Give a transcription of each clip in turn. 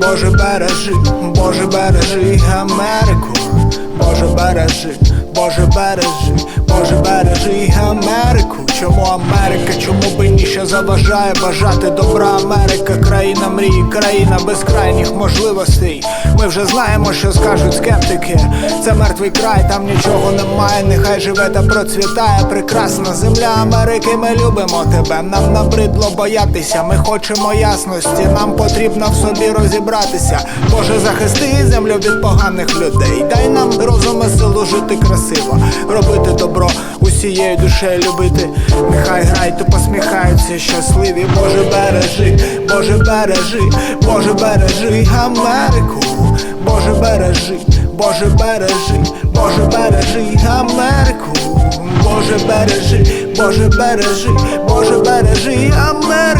Боже бережи, Боже бережи Америку, Боже бережи, Боже бережи, Боже бережи Америку. Чому Америка? Чому би що заважає бажати добра Америка? Країна мрій, країна безкрайніх можливостей. Ми вже знаємо, що скажуть скептики. Це мертвий край, там нічого немає. Нехай живе та процвітає. Прекрасна земля Америки. Ми любимо тебе. Нам набридло боятися. Ми хочемо ясності. Нам потрібно в собі розібратися. Боже, захисти землю від поганих людей. Дай нам розум і силу жити красиво, робити добро усією душею любити. Нехай грай, то посміхаються щасливі. Боже, бережи, Боже, бережи, Боже, бережи Америку, Боже, бережи, Боже, бережи, Боже, бережи Америку, Боже, бережи, Боже, бережи, Боже, бережи Америку.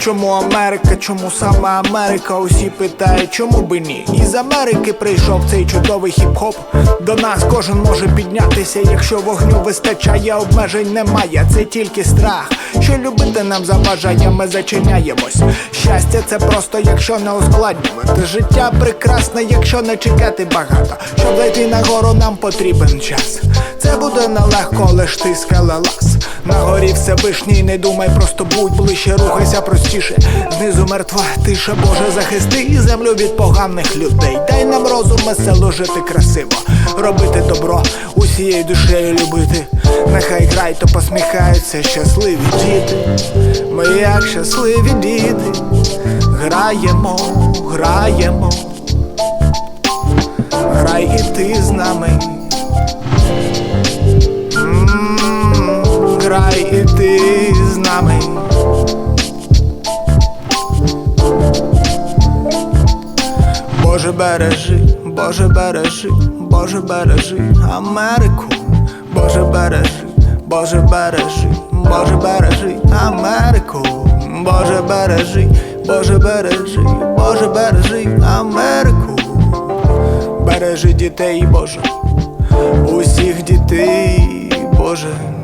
Чому Америка, чому саме Америка? Усі питають, чому би ні? Із Америки прийшов цей чудовий хіп-хоп. До нас кожен може піднятися, якщо вогню вистачає, обмежень немає, це тільки страх. Що любити нам заважає, ми зачиняємось. Щастя, це просто, якщо не ускладнювати. Життя прекрасне, якщо не чекати багато. Щоб зайти на гору, нам потрібен час. Це буде нелегко, лиш ти скелелаз. На горі Всевишній, не думай, просто будь ближче, рухайся простіше. Знизу мертва тиша, Боже, захисти землю від поганих людей. Дай нам розум весело жити красиво, робити добро, усією душею любити. Нехай грай, то посміхаються щасливі діти. Ми як щасливі діти, граємо, граємо. Грай і ти з нами. Грай Боже бережи, Боже бережи, Боже бережи Америку, Боже бережи, Боже бережи, Боже бережи Америку, Боже бережи, Боже бережи, Боже бережи Америку, бережи дітей, Боже, усіх дітей, Боже.